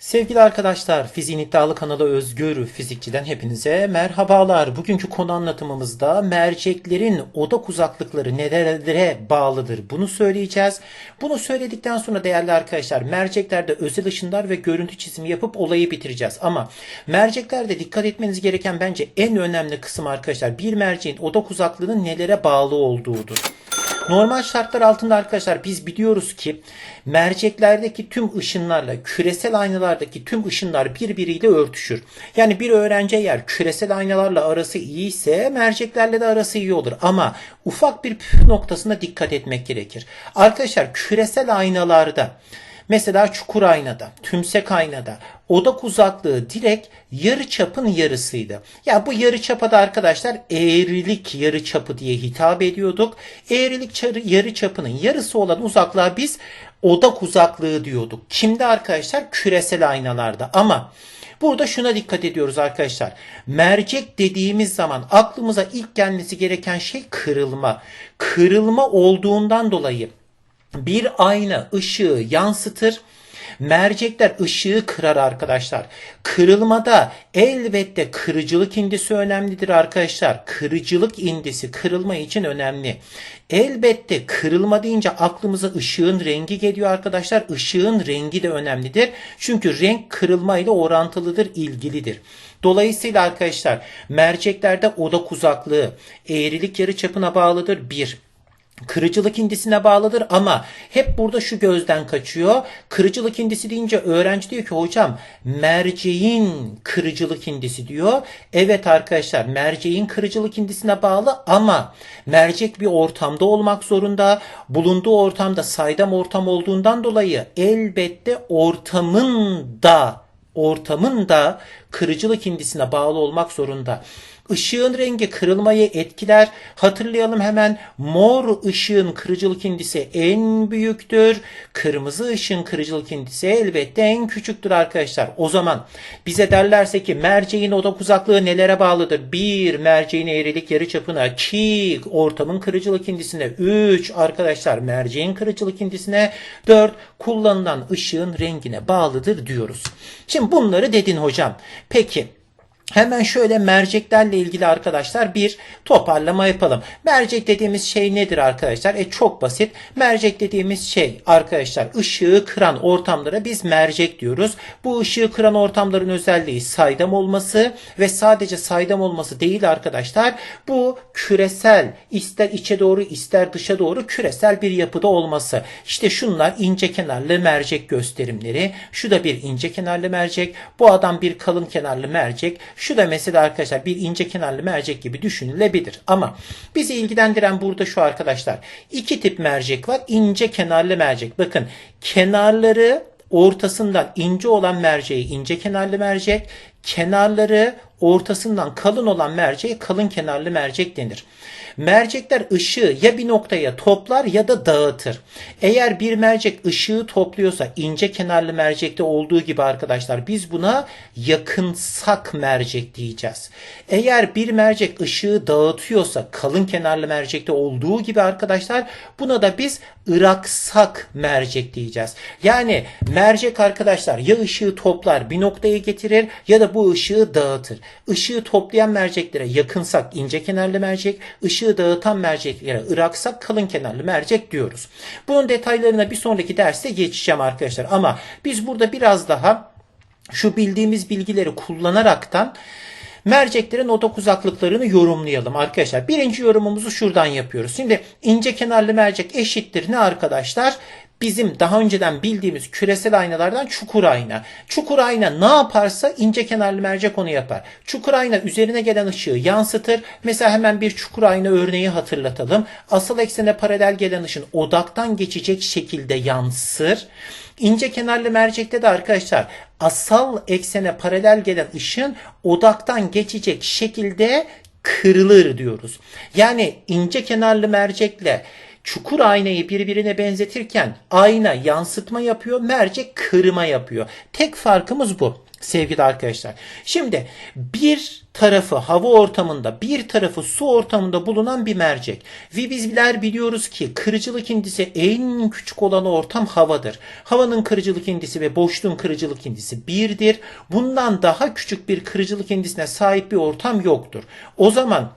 Sevgili arkadaşlar, Fiziğin İddialı kanalı Özgür Fizikçi'den hepinize merhabalar. Bugünkü konu anlatımımızda merceklerin odak uzaklıkları nerelere bağlıdır bunu söyleyeceğiz. Bunu söyledikten sonra değerli arkadaşlar merceklerde özel ışınlar ve görüntü çizimi yapıp olayı bitireceğiz. Ama merceklerde dikkat etmeniz gereken bence en önemli kısım arkadaşlar bir merceğin odak uzaklığının nelere bağlı olduğudur. Normal şartlar altında arkadaşlar biz biliyoruz ki merceklerdeki tüm ışınlarla küresel aynalardaki tüm ışınlar birbiriyle örtüşür. Yani bir öğrenci eğer küresel aynalarla arası iyi ise merceklerle de arası iyi olur. Ama ufak bir püf noktasına dikkat etmek gerekir. Arkadaşlar küresel aynalarda Mesela çukur aynada, tümsek aynada odak uzaklığı direkt yarı çapın yarısıydı. Ya bu yarı çapa da arkadaşlar eğrilik yarı çapı diye hitap ediyorduk. Eğrilik yarı çapının yarısı olan uzaklığa biz odak uzaklığı diyorduk. Kimde arkadaşlar? Küresel aynalarda. Ama Burada şuna dikkat ediyoruz arkadaşlar. Mercek dediğimiz zaman aklımıza ilk gelmesi gereken şey kırılma. Kırılma olduğundan dolayı bir ayna ışığı yansıtır. Mercekler ışığı kırar arkadaşlar. Kırılmada elbette kırıcılık indisi önemlidir arkadaşlar. Kırıcılık indisi kırılma için önemli. Elbette kırılma deyince aklımıza ışığın rengi geliyor arkadaşlar. Işığın rengi de önemlidir. Çünkü renk kırılma ile orantılıdır, ilgilidir. Dolayısıyla arkadaşlar merceklerde odak uzaklığı eğrilik yarıçapına bağlıdır. 1 kırıcılık indisine bağlıdır ama hep burada şu gözden kaçıyor. Kırıcılık indisi deyince öğrenci diyor ki hocam merceğin kırıcılık indisi diyor. Evet arkadaşlar merceğin kırıcılık indisine bağlı ama mercek bir ortamda olmak zorunda. Bulunduğu ortamda saydam ortam olduğundan dolayı elbette ortamın da ortamın da kırıcılık indisine bağlı olmak zorunda. Işığın rengi kırılmayı etkiler. Hatırlayalım hemen mor ışığın kırıcılık indisi en büyüktür. Kırmızı ışığın kırıcılık indisi elbette en küçüktür arkadaşlar. O zaman bize derlerse ki merceğin odak uzaklığı nelere bağlıdır? 1. Merceğin eğrilik yarıçapına. 2. Ortamın kırıcılık indisine. 3. Arkadaşlar merceğin kırıcılık indisine. 4. Kullanılan ışığın rengine bağlıdır diyoruz. Şimdi bunları dedin hocam. Peki Hemen şöyle merceklerle ilgili arkadaşlar bir toparlama yapalım. Mercek dediğimiz şey nedir arkadaşlar? E çok basit. Mercek dediğimiz şey arkadaşlar ışığı kıran ortamlara biz mercek diyoruz. Bu ışığı kıran ortamların özelliği saydam olması ve sadece saydam olması değil arkadaşlar. Bu küresel ister içe doğru ister dışa doğru küresel bir yapıda olması. İşte şunlar ince kenarlı mercek gösterimleri. Şu da bir ince kenarlı mercek. Bu adam bir kalın kenarlı mercek. Şu da mesela arkadaşlar bir ince kenarlı mercek gibi düşünülebilir. Ama bizi ilgilendiren burada şu arkadaşlar. İki tip mercek var. İnce kenarlı mercek. Bakın kenarları ortasından ince olan merceği ince kenarlı mercek, kenarları ortasından kalın olan merceğe kalın kenarlı mercek denir. Mercekler ışığı ya bir noktaya toplar ya da dağıtır. Eğer bir mercek ışığı topluyorsa ince kenarlı mercekte olduğu gibi arkadaşlar biz buna yakınsak mercek diyeceğiz. Eğer bir mercek ışığı dağıtıyorsa kalın kenarlı mercekte olduğu gibi arkadaşlar buna da biz ıraksak mercek diyeceğiz. Yani mercek arkadaşlar ya ışığı toplar bir noktaya getirir ya da bu ışığı dağıtır. Işığı toplayan merceklere yakınsak ince kenarlı mercek, ışığı dağıtan merceklere ıraksak kalın kenarlı mercek diyoruz. Bunun detaylarına bir sonraki derste geçeceğim arkadaşlar. Ama biz burada biraz daha şu bildiğimiz bilgileri kullanaraktan merceklerin odak uzaklıklarını yorumlayalım arkadaşlar. Birinci yorumumuzu şuradan yapıyoruz. Şimdi ince kenarlı mercek eşittir ne arkadaşlar? Bizim daha önceden bildiğimiz küresel aynalardan çukur ayna. Çukur ayna ne yaparsa ince kenarlı mercek onu yapar. Çukur ayna üzerine gelen ışığı yansıtır. Mesela hemen bir çukur ayna örneği hatırlatalım. Asıl eksene paralel gelen ışın odaktan geçecek şekilde yansır. İnce kenarlı mercekte de arkadaşlar asal eksene paralel gelen ışın odaktan geçecek şekilde kırılır diyoruz. Yani ince kenarlı mercekle çukur aynayı birbirine benzetirken ayna yansıtma yapıyor, mercek kırma yapıyor. Tek farkımız bu sevgili arkadaşlar. Şimdi bir tarafı hava ortamında, bir tarafı su ortamında bulunan bir mercek. Ve bizler biliyoruz ki kırıcılık indisi en küçük olan ortam havadır. Havanın kırıcılık indisi ve boşluğun kırıcılık indisi birdir. Bundan daha küçük bir kırıcılık indisine sahip bir ortam yoktur. O zaman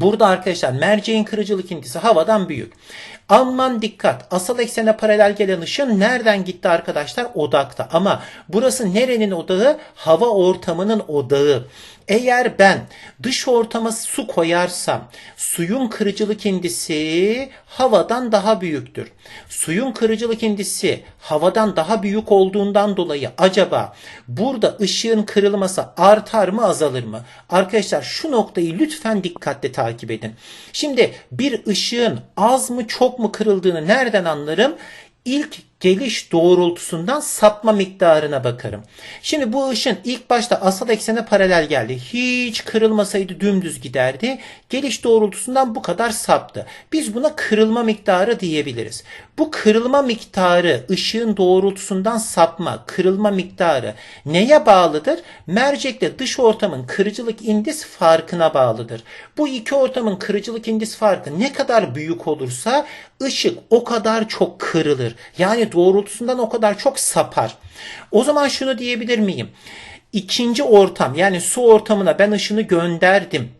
Burada arkadaşlar merceğin kırıcılık indisi havadan büyük. Aman dikkat. Asal eksene paralel gelen ışın nereden gitti arkadaşlar? Odakta. Ama burası nerenin odağı? Hava ortamının odağı. Eğer ben dış ortama su koyarsam suyun kırıcılık indisi havadan daha büyüktür. Suyun kırıcılık indisi havadan daha büyük olduğundan dolayı acaba burada ışığın kırılması artar mı azalır mı? Arkadaşlar şu noktayı lütfen dikkatle takip edin. Şimdi bir ışığın az mı çok mu kırıldığını nereden anlarım? İlk geliş doğrultusundan sapma miktarına bakarım. Şimdi bu ışın ilk başta asal eksene paralel geldi. Hiç kırılmasaydı dümdüz giderdi. Geliş doğrultusundan bu kadar saptı. Biz buna kırılma miktarı diyebiliriz. Bu kırılma miktarı ışığın doğrultusundan sapma, kırılma miktarı neye bağlıdır? Mercekle dış ortamın kırıcılık indis farkına bağlıdır. Bu iki ortamın kırıcılık indis farkı ne kadar büyük olursa ışık o kadar çok kırılır. Yani doğrultusundan o kadar çok sapar. O zaman şunu diyebilir miyim? İkinci ortam yani su ortamına ben ışını gönderdim.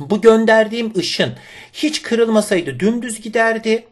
Bu gönderdiğim ışın hiç kırılmasaydı dümdüz giderdi.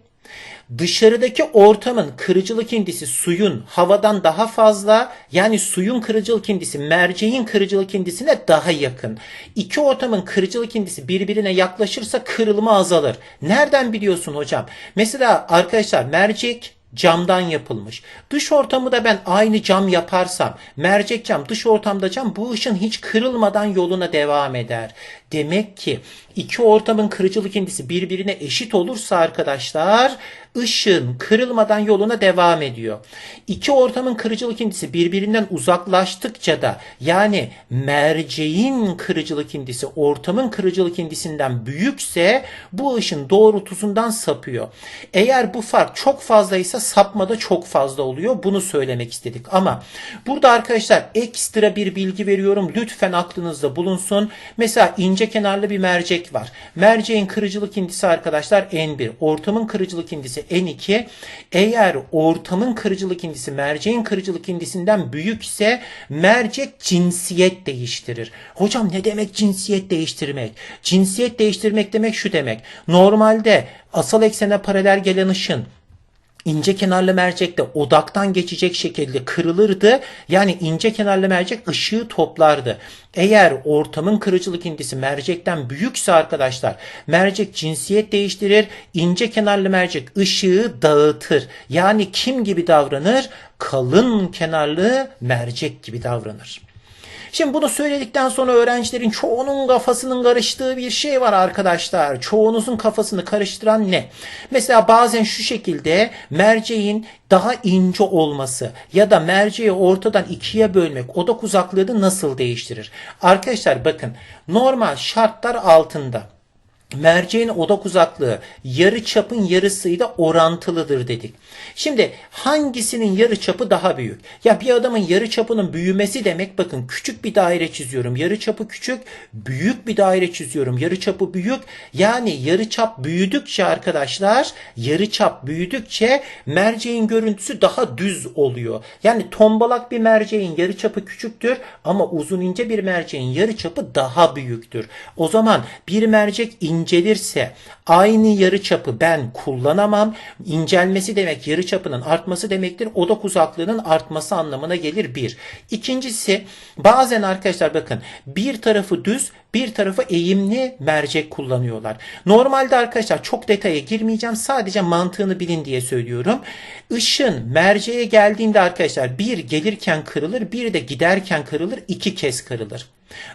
Dışarıdaki ortamın kırıcılık indisi suyun havadan daha fazla yani suyun kırıcılık indisi merceğin kırıcılık indisine daha yakın. İki ortamın kırıcılık indisi birbirine yaklaşırsa kırılma azalır. Nereden biliyorsun hocam? Mesela arkadaşlar mercek camdan yapılmış. Dış ortamı da ben aynı cam yaparsam, mercek cam, dış ortamda cam bu ışın hiç kırılmadan yoluna devam eder. Demek ki iki ortamın kırıcılık indisi birbirine eşit olursa arkadaşlar ışın kırılmadan yoluna devam ediyor. İki ortamın kırıcılık indisi birbirinden uzaklaştıkça da yani merceğin kırıcılık indisi ortamın kırıcılık indisinden büyükse bu ışın doğrultusundan sapıyor. Eğer bu fark çok fazlaysa sapma da çok fazla oluyor. Bunu söylemek istedik. Ama burada arkadaşlar ekstra bir bilgi veriyorum. Lütfen aklınızda bulunsun. Mesela ince kenarlı bir mercek var. Merceğin kırıcılık indisi arkadaşlar N1. Ortamın kırıcılık indisi N2. Eğer ortamın kırıcılık indisi merceğin kırıcılık indisinden büyükse mercek cinsiyet değiştirir. Hocam ne demek cinsiyet değiştirmek? Cinsiyet değiştirmek demek şu demek. Normalde asal eksene paralel gelen ışın ince kenarlı mercekte odaktan geçecek şekilde kırılırdı. Yani ince kenarlı mercek ışığı toplardı. Eğer ortamın kırıcılık indisi mercekten büyükse arkadaşlar mercek cinsiyet değiştirir. ince kenarlı mercek ışığı dağıtır. Yani kim gibi davranır? Kalın kenarlı mercek gibi davranır. Şimdi bunu söyledikten sonra öğrencilerin çoğunun kafasının karıştığı bir şey var arkadaşlar. Çoğunuzun kafasını karıştıran ne? Mesela bazen şu şekilde merceğin daha ince olması ya da merceği ortadan ikiye bölmek odak uzaklığını nasıl değiştirir? Arkadaşlar bakın normal şartlar altında merceğin odak uzaklığı yarı çapın yarısıyla orantılıdır dedik. Şimdi hangisinin yarı çapı daha büyük? Ya bir adamın yarı çapının büyümesi demek bakın küçük bir daire çiziyorum. Yarı çapı küçük, büyük bir daire çiziyorum. Yarı çapı büyük. Yani yarı çap büyüdükçe arkadaşlar, yarı çap büyüdükçe merceğin görüntüsü daha düz oluyor. Yani tombalak bir merceğin yarı çapı küçüktür ama uzun ince bir merceğin yarı çapı daha büyüktür. O zaman bir mercek incelirse aynı yarı çapı ben kullanamam. İncelmesi demek yarı çapının artması demektir. Odak uzaklığının artması anlamına gelir bir. İkincisi bazen arkadaşlar bakın bir tarafı düz bir tarafı eğimli mercek kullanıyorlar. Normalde arkadaşlar çok detaya girmeyeceğim. Sadece mantığını bilin diye söylüyorum. Işın merceğe geldiğinde arkadaşlar bir gelirken kırılır bir de giderken kırılır iki kez kırılır.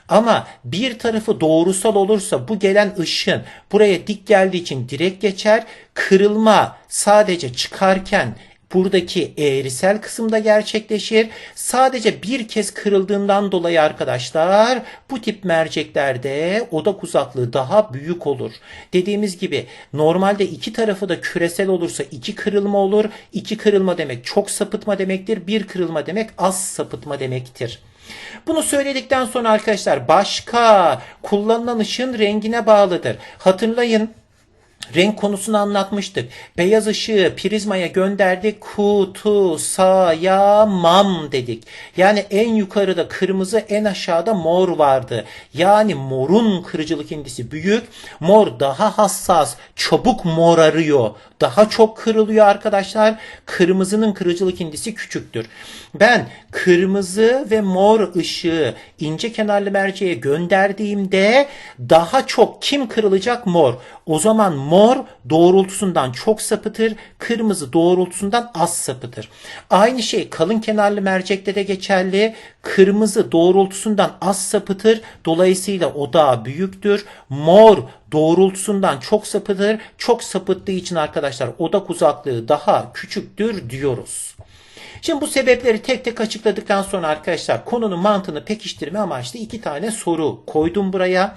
Ama bir tarafı doğrusal olursa bu gelen ışın buraya dik geldiği için direkt geçer. Kırılma sadece çıkarken buradaki eğrisel kısımda gerçekleşir. Sadece bir kez kırıldığından dolayı arkadaşlar bu tip merceklerde odak uzaklığı daha büyük olur. Dediğimiz gibi normalde iki tarafı da küresel olursa iki kırılma olur. İki kırılma demek çok sapıtma demektir. Bir kırılma demek az sapıtma demektir. Bunu söyledikten sonra arkadaşlar başka kullanılan ışığın rengine bağlıdır. Hatırlayın Renk konusunu anlatmıştık. Beyaz ışığı prizmaya gönderdik. Kutu sayamam dedik. Yani en yukarıda kırmızı en aşağıda mor vardı. Yani morun kırıcılık indisi büyük. Mor daha hassas. Çabuk morarıyor. Daha çok kırılıyor arkadaşlar. Kırmızının kırıcılık indisi küçüktür. Ben kırmızı ve mor ışığı ince kenarlı merceğe gönderdiğimde daha çok kim kırılacak? Mor. O zaman mor doğrultusundan çok sapıtır, kırmızı doğrultusundan az sapıtır. Aynı şey kalın kenarlı mercekte de geçerli. Kırmızı doğrultusundan az sapıtır, dolayısıyla o daha büyüktür. Mor doğrultusundan çok sapıtır, çok sapıttığı için arkadaşlar odak uzaklığı daha küçüktür diyoruz. Şimdi bu sebepleri tek tek açıkladıktan sonra arkadaşlar konunun mantığını pekiştirme amaçlı iki tane soru koydum buraya.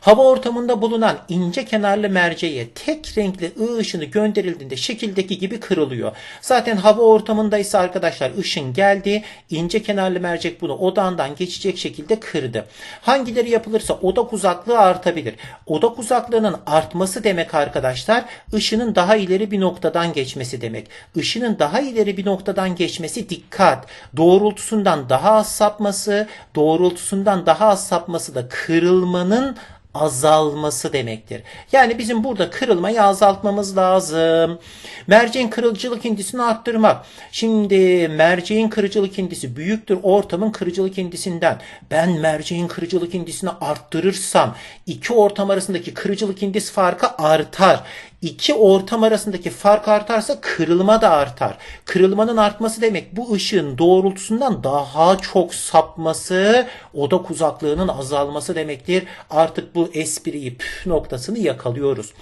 Hava ortamında bulunan ince kenarlı merceğe tek renkli ı ışını gönderildiğinde şekildeki gibi kırılıyor. Zaten hava ortamındaysa arkadaşlar ışın geldi. ince kenarlı mercek bunu odağından geçecek şekilde kırdı. Hangileri yapılırsa odak uzaklığı artabilir. Odak uzaklığının artması demek arkadaşlar ışının daha ileri bir noktadan geçmesi demek. Işının daha ileri bir noktadan geçmesi dikkat. Doğrultusundan daha az sapması, doğrultusundan daha az sapması da kırılmanın azalması demektir. Yani bizim burada kırılmayı azaltmamız lazım. Merceğin kırıcılık indisini arttırmak. Şimdi merceğin kırıcılık indisi büyüktür ortamın kırıcılık indisinden. Ben merceğin kırıcılık indisini arttırırsam iki ortam arasındaki kırıcılık indisi farkı artar. İki ortam arasındaki fark artarsa kırılma da artar. Kırılmanın artması demek bu ışığın doğrultusundan daha çok sapması, odak uzaklığının azalması demektir. Artık bu espriyi püf noktasını yakalıyoruz.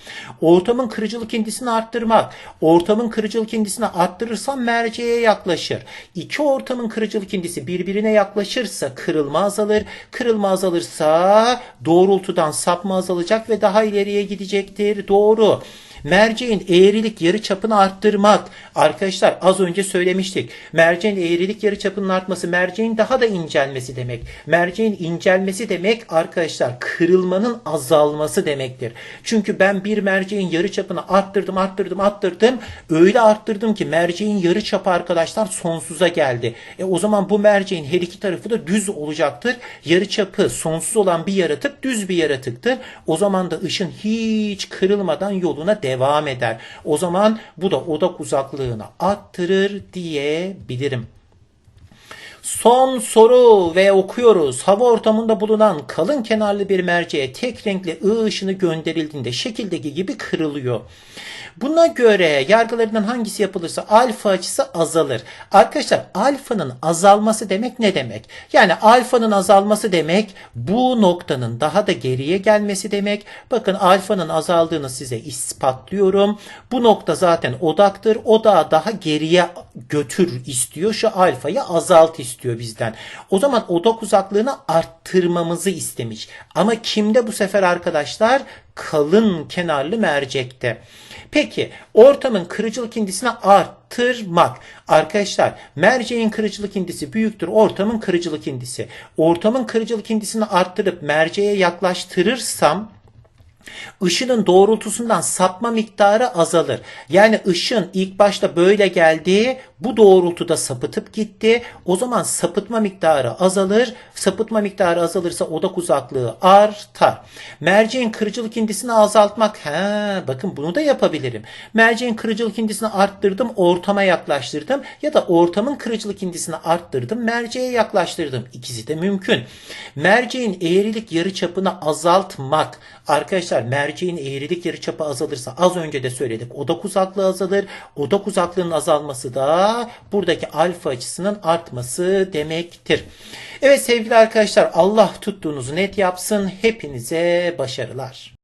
Ortamın kırıcılık indisini arttırmak. Ortamın kırıcılık indisini arttırırsam merceğe yaklaşır. İki ortamın kırıcılık indisi birbirine yaklaşırsa kırılma azalır. Kırılma azalırsa doğrultudan sapma azalacak ve daha ileriye gidecektir. Doğru. Merceğin eğrilik yarıçapını arttırmak. Arkadaşlar az önce söylemiştik. Merceğin eğrilik yarıçapının artması merceğin daha da incelmesi demek. Merceğin incelmesi demek arkadaşlar kırılmanın azalması demektir. Çünkü ben bir merceğin yarıçapını arttırdım, arttırdım, arttırdım. Öyle arttırdım ki merceğin yarıçapı arkadaşlar sonsuza geldi. E o zaman bu merceğin her iki tarafı da düz olacaktır. Yarıçapı sonsuz olan bir yaratık düz bir yaratıktır. O zaman da ışın hiç kırılmadan yoluna devam eder. O zaman bu da odak uzaklığını arttırır diyebilirim. Son soru ve okuyoruz. Hava ortamında bulunan kalın kenarlı bir merceğe tek renkli ı ışını gönderildiğinde şekildeki gibi kırılıyor. Buna göre yargılarından hangisi yapılırsa alfa açısı azalır. Arkadaşlar alfanın azalması demek ne demek? Yani alfanın azalması demek bu noktanın daha da geriye gelmesi demek. Bakın alfanın azaldığını size ispatlıyorum. Bu nokta zaten odaktır. Odağı daha geriye götür istiyor. Şu alfayı azalt istiyor bizden. O zaman odak uzaklığını arttırmamızı istemiş. Ama kimde bu sefer arkadaşlar? Kalın kenarlı mercekte. Peki ortamın kırıcılık indisini arttırmak. Arkadaşlar merceğin kırıcılık indisi büyüktür ortamın kırıcılık indisi. Ortamın kırıcılık indisini arttırıp merceğe yaklaştırırsam Işının doğrultusundan sapma miktarı azalır. Yani ışın ilk başta böyle geldi, bu doğrultuda sapıtıp gitti. O zaman sapıtma miktarı azalır. Sapıtma miktarı azalırsa odak uzaklığı artar. Merceğin kırıcılık indisini azaltmak. He, bakın bunu da yapabilirim. Merceğin kırıcılık indisini arttırdım, ortama yaklaştırdım. Ya da ortamın kırıcılık indisini arttırdım, merceğe yaklaştırdım. İkisi de mümkün. Merceğin eğrilik yarıçapını azaltmak. Arkadaşlar merceğin eğrilik yarıçapı azalırsa az önce de söyledik. Odak uzaklığı azalır. Odak uzaklığının azalması da buradaki alfa açısının artması demektir. Evet sevgili arkadaşlar Allah tuttuğunuzu net yapsın. Hepinize başarılar.